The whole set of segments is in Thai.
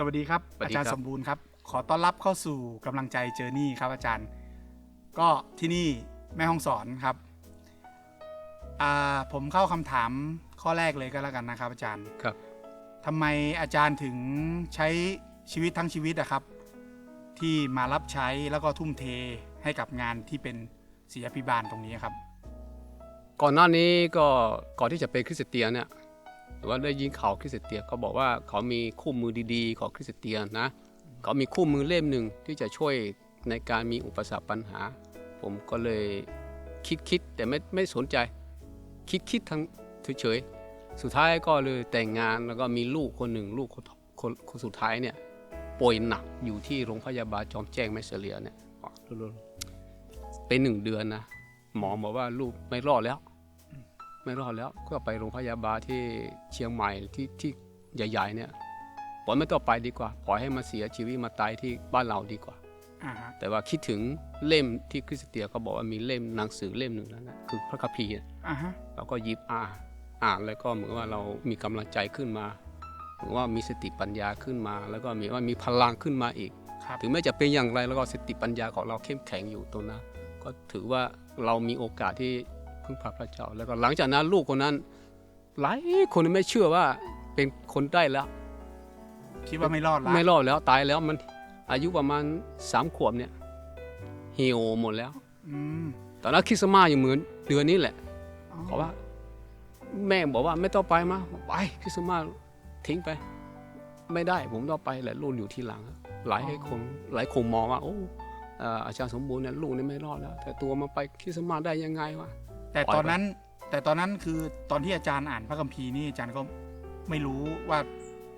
สวัสดีครับ สวัสอาดีครับ จารย์สมบูรณ์ครับ ขอต้อนรับเข้าสู่กำลังใจเจอนี่ครับอาจารย์ ก็ที่นี่แม่ห้องสอนครับอ่าผมเข้าคำถามข้อแรกเลยก็แล้วกันนะครับอาจารย์ครับ ทำไมอาจารย์ถึงใช้ชีวิตทั้งชีวิตอะครับ ที่มารับใช้แล้วก็ทุ่มเทให้กับงานที่เป็นศิลปิบาลตรงนี้ครับ ก่อนหน้านี้ก็ก่อนที่จะเป็นคริสเตียนเนี่ย หรือว่าได้ยินข่าวคริสเตียนเขาบอกว่าเขามีคู่มือดีๆ ของคริสเตียนนะ เขามีคู่มือเล่มหนึ่งที่จะช่วยในการมีอุปสรรคปัญหา ผมก็เลยคิดคิดแต่ไม่ไม่สนใจ คิดคิดทั้งเฉยๆสุดท้ายก็เลยแต่งงานแล้วก็มีลูกคนหนึ่งลูกคนคนคนสุดท้ายเนี่ยป่วยหนักอยู่ที่โรงพยาบาลจอมแจ้งแม่เสลียเนี่ยเป็นหนึ่งเดือนนะหมอบอกว่าลูกไม่รอดแล้ว ไม่รอดแล้วก็ไปโรงพยาบาลที่เชียงใหม่ที่ที่ใหญ่ ๆ เนี่ยปล่อยไม่ต้องไปดีกว่าปล่อยให้มาเสียชีวิตมาตายที่บ้านเราดีกว่าอ่าฮะแต่ว่าคิดถึงเล่มที่คริสเตียนเขาบอกว่ามีเล่มหนังสือเล่มหนึ่งนั้นนะคือพระคัมภีร์อ่าฮะเราก็หยิบอ่านอ่านแล้วก็เหมือนว่าเรามีกำลังใจขึ้นมาเหมือนว่ามีสติปัญญาขึ้นมา แล้วก็มีว่ามีพลังขึ้นมาอีกครับถึงแม้จะเป็นอย่างไรแล้วก็สติปัญญาของเราเข้มแข็งอยู่ตรงนั้นก็ถือว่าเรามีโอกาสที่ พึ่งพาพระเจ้า แล้วก็หลังจากนั้นลูกคนนั้น หลายคนไม่เชื่อว่าเป็นคนได้แล้ว คิดว่าไม่รอดละไม่รอดแล้วตายแล้วมันอายุประมาณสามขวบเนี่ยเหี่ยวหมดแล้วอืมตอนนั้นคริสต์มาสยังเหมือนเดือนนี้แหละอ๋อเพราะว่า แม่บอกว่าไม่ต้องไปมาบอกไปคริสต์มาสทิ้งไป ไม่ได้ผมต้องไปแหละลูกอยู่ที่หลัง หลายคนหลายคนมองว่าโอ้เอ่ออาจารย์สมบูรณ์เนี่ยลูกนี่ไม่รอดแล้ว แต่ตัวมาไปคริสต์มาสได้ยังไงวะ แต่ตอนนั้นแต่ตอนนั้นคือตอนที่อาจารย์อ่านพระคัมภีร์นี่อาจารย์ก็ไม่รู้ว่า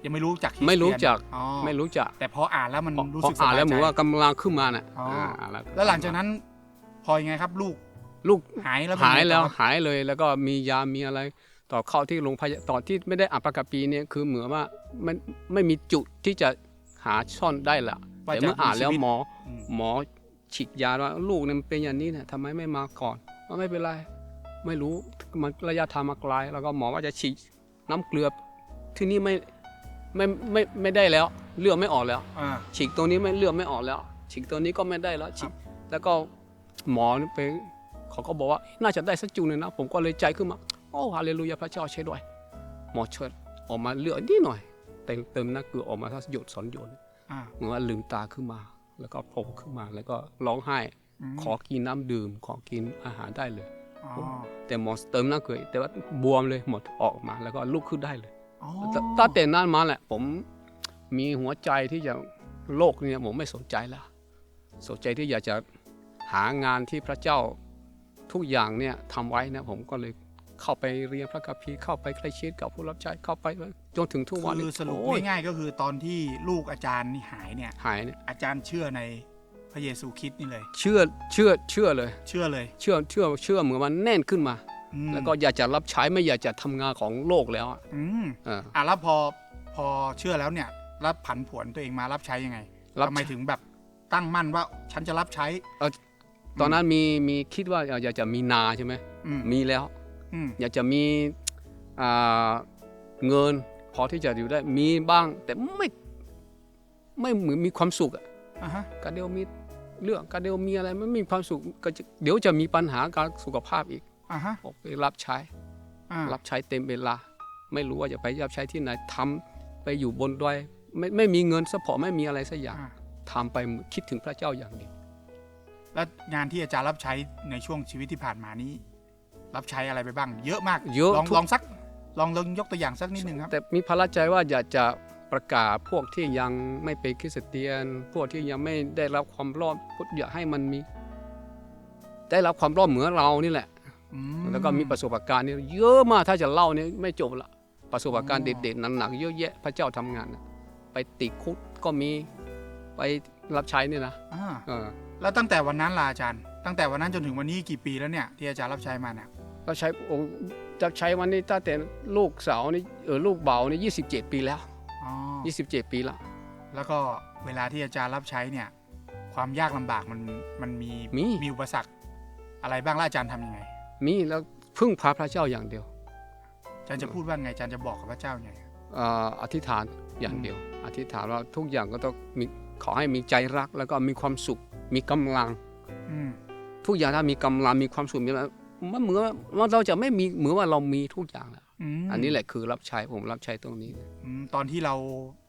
ยังไม่รู้จักคสไม่รู้จักเตียนอ๋อไม่รู้จัก แต่พออ่านแล้วมันพอรู้พอสึกสอ่านบายแล้วเหมือนใจว่ากำลังขึ้นมาน่ะอ๋ออ่อ่าแล้วแล้วหลังจากนั้นพอยังไงครับลูกลูกหายแล้วเป็นหายไงต่อแล้วครับหายเลยแล้วก็มียามีอะไร ต่อเข้าที่โรงพยาบาลตอนที่ไม่ได้อัปปากาปีเนี่ยคือเหมือนว่ามันไม่มีจุดที่จะหาช่อนได้ละว่าแต่จะเมื่ออ่านแล้วมีชีวิตหมออืมหมอฉีดยาว่าลูกเนี่ยมันเป็นอย่างนี้เนี่ยทำไมไม่มาก่อนว่าไม่เป็นไร ไม่รู้มันระยะทางมาไกลแล้วก็หมอว่าจะฉีดน้ำเกลือที่นี่ไม่ไม่ไม่ไม่ได้แล้ว เลือดไม่ออกแล้วอ่า ฉีกตรงนี้ไม่เลือดไม่ออกแล้ว ฉีกตัวนี้ก็ไม่ได้แล้วฉีกแล้วก็หมอนี่ไปเขาก็บอกว่าน่าจะได้สักจุดหนึ่งนะ ผมก็เลยใจขึ้นมา โอ้ฮาเลลูยาพระเจ้าช่วยด้วย หมอช่วยออกมาเลือดนิดหน่อย เติมเติมน้ำเกลือออกมาถ้าหยดสองหยดอ่า เหมือนว่าลืมตาขึ้นมา แล้วก็โผล่ขึ้นมาแล้วก็ร้องไห้มขอกินน้ำดื่มขอกินอาหารได้เลยอ๋อ แต่หมอเติมน้ำเกลือแต่ว่าบวมเลยหมดออกมา แล้วก็ลุกขึ้นได้เลยอ๋อตตั้งแต่นั้นมาแหละ ผมมีหัวใจที่จะโลกเนี่ยผมไม่สนใจแล้วสนใจที่อยากจะหางานที่พระเจ้าทุกอย่างเนี่ยทำไว้นะผมก็เลยเข้าไปเรียนพระคัมภีร์เข้าไปใกล้ชิดกับผู้รับใช้เข้าไปจนถึงทุกวันคืนี้อสรุปโอ้ยง่ายๆก็คือตอนที่ลูกอาจารย์นี่หายเนี่ยหายเนี่ยอาจารย์เชื่อใน พระเยซูคริสต์นี่เลย เชื่อเชื่อเชื่อเลย เชื่อเลยเชื่อเชื่อเชื่อเหมือนมันแน่นขึ้นมา อืมแล้วก็อยากจะรับใช้ไม่อยากจะทำงานของโลกแล้วอะอืมเออ อะแล้วพอพอเชื่อแล้วเนี่ยรับผันผวนตัวเองมารับใช้ยังไงรับ ทำไมถึงแบบตั้งมั่นว่าฉันจะรับใช้ ตอนนั้นมีมีคิดว่าอยากจะมีนาใช่ไหมอืมมีแล้ว อืมอยากจะมีอ่าเงิน พอที่จะอยู่ได้มีบ้าง แต่ไม่ไม่เหมือนมีความสุขอะอะฮะกาเดียวมี เรื่องกาเดียวมีอะไรไม่มีความสุขก็จะเดี๋ยวจะมีปัญหาการสุขภาพอีกอะฮะออกไปรับใช้ อ่ารับใช้เต็มเวลา ไม่รู้ว่าจะไปรับใช้ที่ไหนทำไปอยู่บนดอยไม่ไม่มีเงินสปอร์ตไม่มีอะไรสักอย่างอ่าทำไปคิดถึงพระเจ้าอย่างเดียวแล้วงานที่อาจารย์รับใช้ในช่วงชีวิตที่ผ่านมานี้ รับใช้อะไรไปบ้าง เยอะมากเยอะลองทุก ลองสักลองลองยกตัวอย่างสักนิดนึงครับแต่มีพระใจว่าอยากจะ ประกาศพวกที่ยังไม่เป็นคริสเตียน พวกที่ยังไม่ได้รับความรอดอยากให้มันมี ได้รับความรอดเหมือนเรานี่แหละอืมแล้วก็มีประสบการณ์นี่เยอะมากถ้าจะเล่าเนี่ยไม่จบละประสบการณ์อ๋อเด็ดๆหนักๆเยอะแยะพระเจ้าทำงานน่ะไปติดคุกก็มีไปรับใช้เนี่ยนะอ่าเออแล้วตั้งแต่วันนั้นล่ะอาจารย์ ตั้งแต่วันนั้นจนถึงวันนี้กี่ปีแล้วเนี่ยที่อาจารย์รับใช้มาเนี่ยเราใช้โอ้จะใช้วันนี้ตั้งแต่ลูกสาวนี่เออลูกเบานี่ยี่สิบเจ็ดปีแล้ว อ๋อยี่สิบเจ็ดปีละแล้วก็เวลาที่อาจารย์รับใช้เนี่ย ความยากลำบากมันมันมีมีมีอุปสรรคอะไรบ้างแล้วอาจารย์ทำยังไง มีแล้วพึ่งพาพระเจ้าอย่างเดียวอาจารย์จะพูดว่าไงอาจารย์จะบอกกับพระเจ้าไงเอ่ออธิษฐานอย่างเดียว อธิษฐานว่าทุกอย่างก็ต้องมีขอให้มีใจรัก แล้วก็มีความสุข มีกำลังอืมทุกอย่างถ้ามีกำลังมีความสุขมีอะไรมันเหมือนว่าเราจะไม่มีเหมือนว่าเรามีทุกอย่างแล้วม อันนี้แหละคือรับใช้ผมรับใช้ตรงนี้อืมตอนที่เรา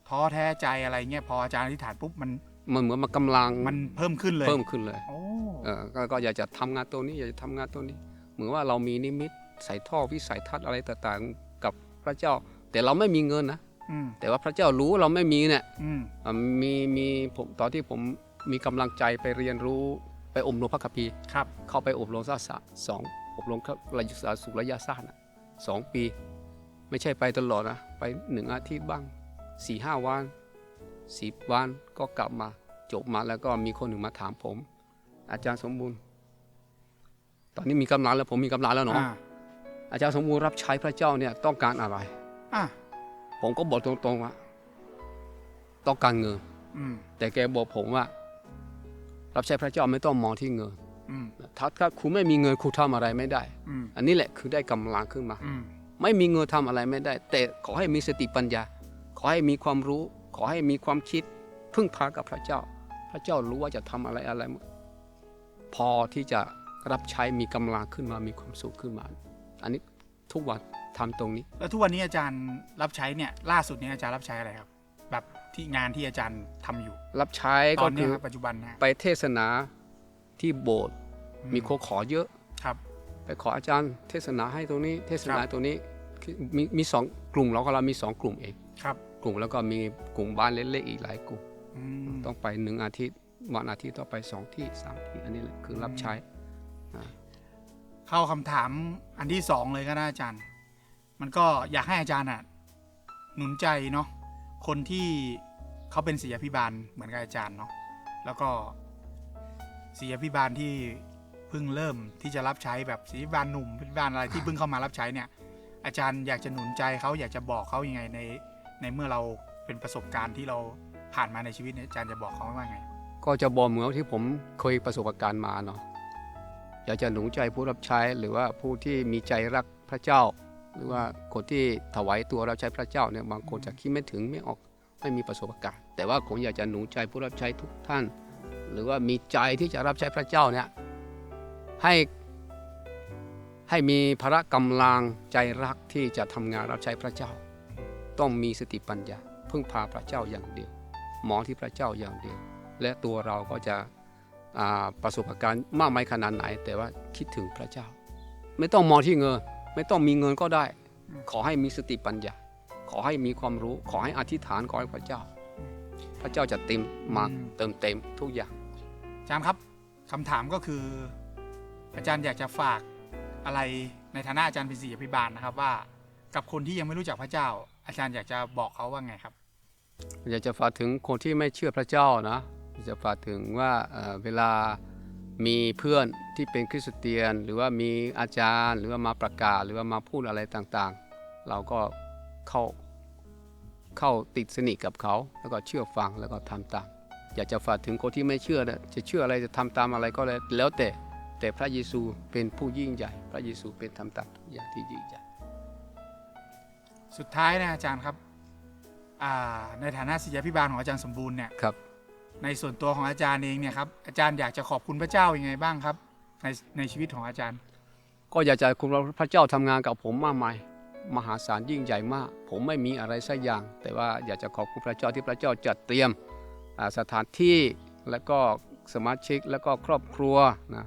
ท้อแท้ใจอะไรเงี้ยพออาจารย์อธิษฐานปุ๊บมันมันเหมือนมากำลังมันเพิ่มขึ้นเลยเพิ่มขึ้นเลยโอ้เออก็ก็อยากจะทำงานตัวนี้อยากจะทำงานตัวนี้ เหมือนว่าเรามีนิมิตใส่ท่อวิสัยทัศน์อะไรต่างๆ กับพระเจ้า แต่เราไม่มีเงินนะอืมแต่ว่าพระเจ้ารู้เราไม่มีเนี่ยอืมอะมีมีผมตอนที่ผมมีกำลังใจไปเรียนรู้ไปอบรมพระคัมภีร์ครับเข้าไปอบรมสักสะสองอบรมครับระยะสุระยะสั้นอะ สองปี ไม่ใช่ไปตลอดนะ ไปหนึ่งอาทิตย์บ้างสี่ห้าวันสิบวันก็กลับมาจบมาแล้วก็มีคนหนึ่งมาถามผม อาจารย์สมบูรณ์ ตอนนี้มีกำลังแล้วผมมีกำลังแล้วเนาะอ่าอาจารย์สมบูรณ์รับใช้พระเจ้าเนี่ยต้องการอะไรอะผมก็บอกตรงๆว่าต้องการเงินอืมแต่แกบอกผมว่า รับใช้พระเจ้าไม่ต้องมองที่เงินอืม ถ้าถ้าคุณไม่มีเงินคุณทำอะไรไม่ได้อืมอันนี้แหละคือได้กำลังขึ้นมาอืมไม่มีเงินทำอะไรไม่ได้ แต่ขอให้มีสติปัญญา ขอให้มีความรู้ ขอให้มีความคิด พึ่งพากับพระเจ้า พระเจ้ารู้ว่าจะทำอะไรอะไร พอที่จะรับใช้มีกำลังขึ้นมา มีความสุขขึ้นมา อันนี้ทุกวันทำตรงนี้ แล้วทุกวันนี้อาจารย์รับใช้เนี่ยล่าสุดนี้อาจารย์รับใช้อะไรครับ แบบที่งานที่อาจารย์ทำอยู่ รับใช้ตก็อนเนี้คืยอครับปัจจุบันนะฮะไปเทศนาที่โบสถ์อื มีคนขอเยอะครับ ไปขออาจารย์ เทศนาให้ตรงนี้ เทศนาครับตรงนี้คือมีมีสองกลุ่มเราก็เรามีสองกลุ่มเองครับ กลุ่มแล้วก็มีกลุ่มบ้านเล็กๆอีกหลายกลุ่มอืมต้องไปหนึ่งอาทิตย์วันอาทิตย์ต้องไปสองที่สามที่อันนี้แหละคือรับใช้เข้าคำถามอันที่สองเลยก็ได้อาจารย์ มันก็อยากให้อาจารย์อะหนุนใจเนาะคนที่เขาเป็นศิษยาพิบาลเหมือนกับอาจารย์เนาะแล้วก็ศิษยาพิบาลที่ เพิ่งเริ่มที่จะรับใช้แบบศิษยาพิบาลหนุ่มพิบาลอะไรที่เพิ่งเข้ามารับใช้เนี่ย อาจารย์อยากจะหนุนใจเขาอยากจะบอกเขายังไงในในเมื่อเราเป็นประสบการณ์ที่เราผ่านมาในชีวิตเนี่ยอาจารย์จะบอกเขาว่าไง ก็จะบอกเหมือนที่ผมเคยประสบการณ์มาเนาะอยากจะหนุนใจผู้รับใช้หรือว่าผู้ที่มีใจรักพระเจ้า หรือว่าคนที่ถวายตัวรับใช้พระเจ้าเนี่ยบางคนจะคิดไม่ถึงไม่ออกไม่มีประสบการณ์ แต่ว่าผมอยากจะหนุนใจผู้รับใช้ทุกท่าน หรือว่ามีใจที่จะรับใช้พระเจ้าเนี่ย ให้ให้มีพละกำลังใจรักที่จะทำงานรับใช้พระเจ้า ต้องมีสติปัญญาพึ่งพาพระเจ้าอย่างเดียวมองที่พระเจ้าอย่างเดียว และตัวเราก็จะอ่าประสบการณ์มากมายขนาดไหน แต่ว่าคิดถึงพระเจ้า ไม่ต้องมองที่เงิน ไม่ต้องมีเงินก็ได้อืมขอให้มีสติปัญญา ขอให้มีความรู้ ขอให้อธิษฐานขอให้พระเจ้า พระเจ้าจะเต็มมาเติมเต็มทุกอย่างอาจารย์ครับคำถามก็คือ อาจารย์อยากจะฝากอะไรในฐานะอาจารย์เป็นศิษยาพิบาลนะครับว่า กับคนที่ยังไม่รู้จักพระเจ้า อาจารย์อยากจะบอกเขาว่าไงครับ อยากจะฝากถึงคนที่ไม่เชื่อพระเจ้านะจะฝากถึงว่าเเวลามีเพื่อนที่เป็นคริสเตียน หรือว่ามีอาจารย์ หรือว่ามาประกาศหรือว่ามาพูดอะไรต่างๆ เราก็เข้าเข้าติดสนิทกับเขา แล้วก็เชื่อฟังแล้วก็ทำตาม อยากจะฝากถึงคนที่ไม่เชื่อนะจะเชื่ออะไรจะทำตามอะไรก็แล้วแต่ แต่พระเยซูเป็นผู้ยิ่งใหญ่ พระเยซูเป็นทำตามทุกอย่างที่ยิ่งใหญ่ สุดท้ายนะอาจารย์ครับอ่าในฐานะศิษยาพิบาลของอาจารย์สมบูรณ์เนี่ยครับ ในส่วนตัวของอาจารย์เองเนี่ยครับอาจารย์อยากจะขอบคุณพระเจ้ายัางไงบ้างครับ ในในชีวิตของอาจารย์ ก็อยากจะคุณพระเจ้าทำงานกับผมมากมายมหาศาลยิ่งใหญ่มาก ผมไม่มีอะไรสักอย่าง แต่ว่าอยากจะขอบคุณพระเจ้าที่พระเจ้าจัดเตรียมอ่าสถานที่และก็สมาชิกและก็ครอบครัวนะ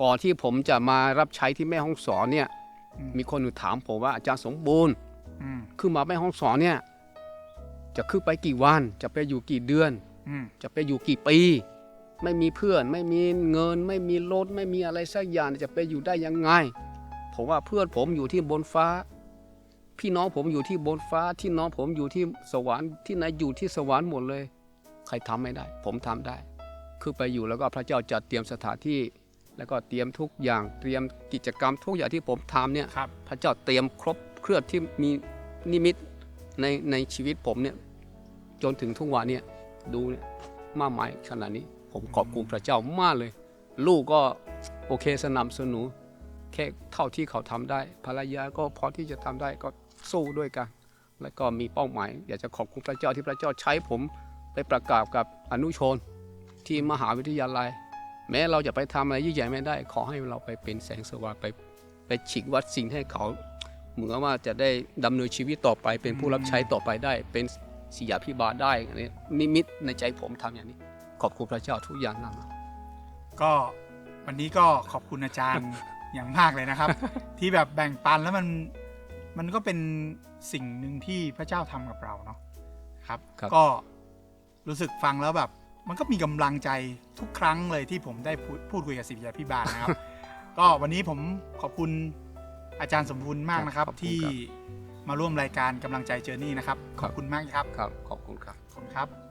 ก่อนที่ผมจะมารับใช้ที่แม่ห้องสอนเนี่ยอืมมีคนหนึ่งถามผมว่าอาจารย์สมบูรณ์อืมขึ้นมาแม่ห้องสอนเนี่ย จะขึ้นไปกี่วัน จะไปอยู่กี่เดือนอืมจะไปอยู่กี่ปี ไม่มีเพื่อน ไม่มีเงิน ไม่มีรถไม่มีอะไรสักอย่างจะไปอยู่ได้ยังไง ผมว่าเพื่อนผมอยู่ที่บนฟ้า พี่น้องผมอยู่ที่บนฟ้า ที่น้องผมอยู่ที่สวรรค์ที่ไหนอยู่ที่สวรรค์หมดเลย ใครทำไม่ได้ ผมทำได้ คือไปอยู่แล้วก็พระเจ้าจัดเตรียมสถานที่ แล้วก็เตรียมทุกอย่างเตรียมกิจกรรมทุกอย่างที่ผมทำเนี่ยครับพระเจ้าเตรียมครบเครื่องที่มีนิมิตในในชีวิตผมเนี่ยจนถึงทุกวันเนี่ยดูเนี่ยมากมายขนาดนี้ ผมขอบคุณพระเจ้ามากเลย ลูกก็โอเคสนับสนุนแค่เท่าที่เขาทำได้ ภรรยาก็พอที่จะทำได้ก็สู้ด้วยกัน และก็มีเป้าหมาย อยากจะขอบคุณพระเจ้าที่พระเจ้าใช้ผมไปประกาศกับอนุชนที่มหาวิทยาลัย แม้เราจะไปทำอะไรยิ่งใหญ่ไม่ได้ ขอให้เราไปเป็นแสงสว่างไปไปฉีกวัดสิ่งให้เขา เหมือนว่าจะได้ดำเนินชีวิตต่อไป เป็นผู้รับใช้ต่อไปได้ เป็นศิยาพิบาลได้อันนี้นิมิตในใจผมทำอย่างนี้ ขอบคุณพระเจ้าทุกอย่างนั่นนะก็วันนี้ก็ขอบคุณอาจารย์อย่างมากเลยนะครับ ที่แบบแบ่งปันแล้วมันมันก็เป็นสิ่งหนึ่งที่พระเจ้าทำกับเราเนาะครับครับ ก็รู้สึกฟังแล้วแบบ มันก็มีกำลังใจทุกครั้งเลยที่ผมได้พูดพูดคุยกับศิษยาพิบาลนะครับ ก็วันนี้ผมขอบคุณอาจารย์สมบูรณ์มากนะครับขอบคุณที่ครับมาร่วมรายการกำลังใจเจอนี่นะครับ ขอบคุณมากครับครับ ขอบคุณครับขอบคุณครับ